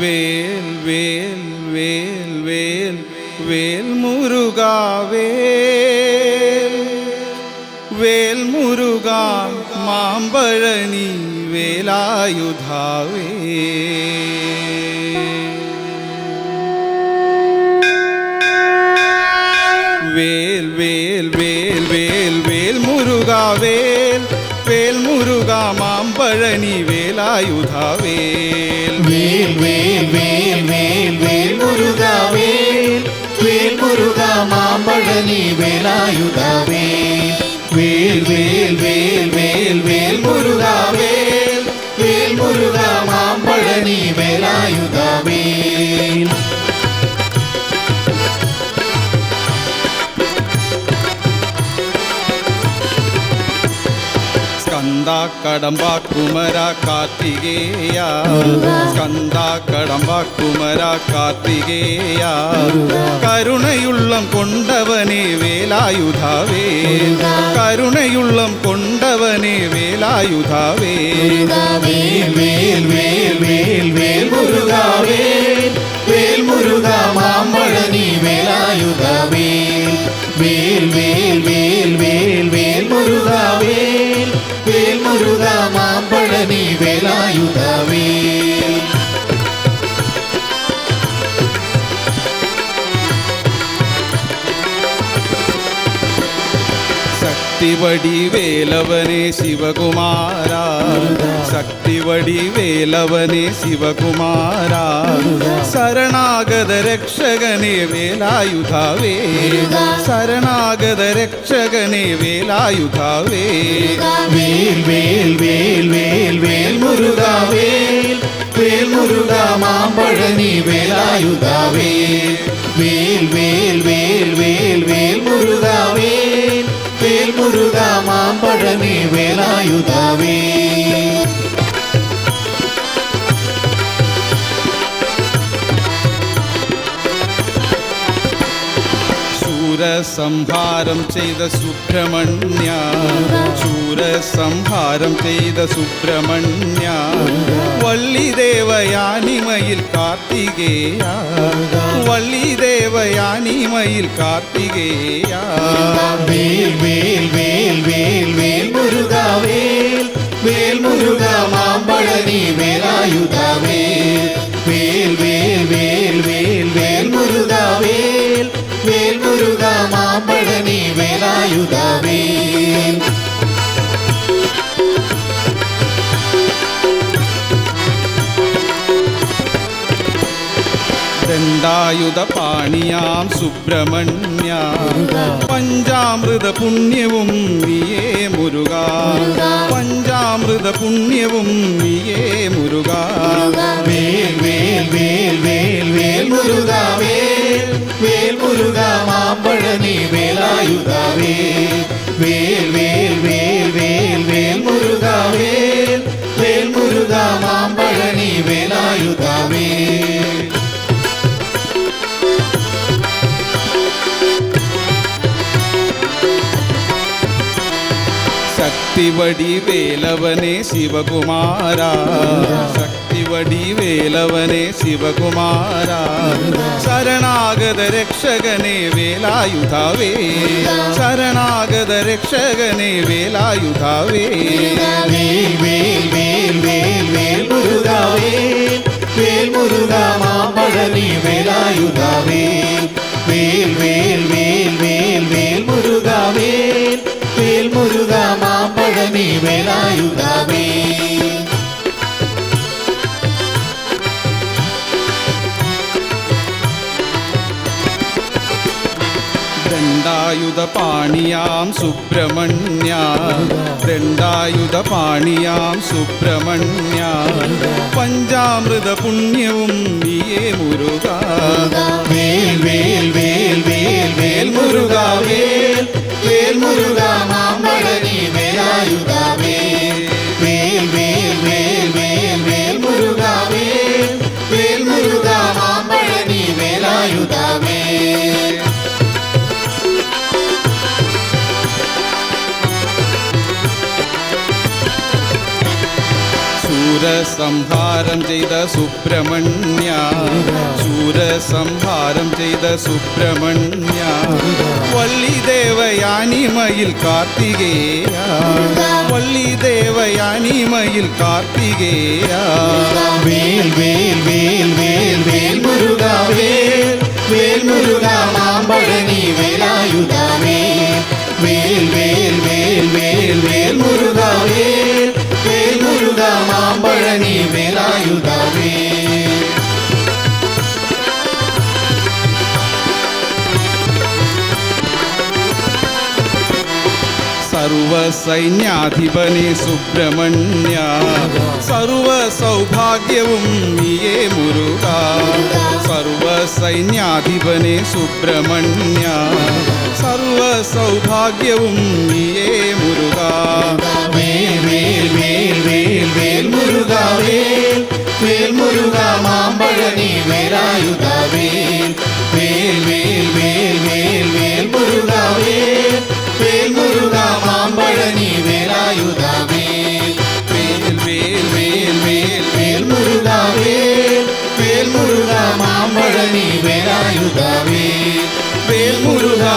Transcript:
வேல் வேல் வேல் வேல் வேல் முருகா வேல். வேல் முருகா மாம்பழனி வேலாயுதாவே வேல் முருகா மாம்பழனி வேலாயுதா வேல். வேல் வேல் வேல் வேல் வேல் முருகா வேல். வேல் முருகா மாம்பழனி வேலாயுதா வேல் സ്കന്ധാ കടമ്പാ കുമര കാർത്തികേയ സ്കന്ധാ കടമ്പാ കുമര കാർത്തികേയ കരുണയുള്ളം കൊണ്ടവനെ വേലായുധാവേ. കരുണയുള്ളം കൊണ്ടവനെ വേലായുധാവേ മേൽ മേൽ മേൽ வேலாயுதா வடி வேலவனே சிவகுமாரா சக்தி வடி வேலவனே சிவகுமாரா சரணாகத ரக்ஷகனே வேலாயுதாவே சரணாகத ரக்ஷகனே வேலாயுதாவே வேல் வேல் வேல் வேல் வேல் முருகா வேல் வேல் முருகா மாம்பழனி வேலாயுதா வேல் வேல் வேல் வேல் வேல் முருகா வேல் முருகா மாம்பழமே வேலாயுதாவே வேல் சூர சம்ஹாரம் செய்த சுப்பிரமணியா. சூர சம்ஹாரம் செய்த சுப்பிரமணியா. வள்ளி தேவயானிமயில் கார்த்திகேயா. வள்ளி தேவயானிமயில் கார்த்திகேயா. வேல் வேல் வேல் வேல் வேல் முருகா வேல். வேல் முருகா மாம்பழனி வேலாயுதா வேல். வேல் வேல் வேல் வேல் வேல் முருகா வேல் வேல். മാമ്പഴനി പാണിയാം സുബ്രഹ്മണ്യ. പഞ്ചാമൃത പുണ്യവും നീയേ മുരുക. പഞ്ചാമൃത പുണ്യവും നീയേ മുരുക. വേൽ വേൽ വേൽ വേൽ വേൽ മുരുക വേൽ വേൽ മുരുക മാമ്പ நீ வேலாயுதாவே. வேல் வேல் வேல் வேல் வேல் முருகா வேல் வேல் முருகா மாம்பழனி வேலாயுதாவே. சக்தி வடி வேலவனே சிவகுமாரா. சக்தி வடி வேலவனே சிவகுமாரா சரணாகத ரக்ஷகனே வேலாயுதாவே சரணாகத ரக்ஷகனே வேலாயுதாவே வேல் வேல் வேல் வேல் வேல் முருகா வேல் வேல் முருகா மாம்பழனி வேலாயுதா வேல் வேல் வேல் வேல் வேல் வேல் முருகா வேல் வேல் முருகா மாம்பழனி வேலாயுதா வேல் രണ്ടായുധ പാണിയാം സുബ്രഹ്മണ്യ. രണ്ടായുധ പാണിയാം സുബ്രഹ്മണ്യ. പഞ്ചാമൃത പുണ്യവും നീയേ മുരുക. വേൽ വേൽ വേൽ സൂരസംഹാരം ചെയ്ത സുബ്രഹ്മണ്യ സൂരസംഹാരം ചെയ്ത സുബ്രഹ്മണ്യ വള്ളി ദേവയാനിമയിൽ കാർത്തികേയ വള്ളി ദേവയാനിമയിൽ കാർത്തികേയ വേൽ വേൽ വേൽ വേൽ വേൽ മുരുക വേൽ വേൽ മുരുക മാമ്പഴനി വേലായുധ വേൽ വേൽ വേൽ വേൽ വേൽ സർവസൈന്യാധിപനെ സുബ്രഹ്മണ്യ. സർവ സൗഭാഗ്യവും നീയേ മുരുക. സർവസൈന്യാധിപനെ സുബ്രഹ്മണ്യ. സർവ സൗഭാഗ്യവും നീയേ മുരുക. വേൽ വേൽ വേൽ വേൽ വേൽ മുരുക വേൽ വേൽ வேலாயுதா வேல் வேல் முருகா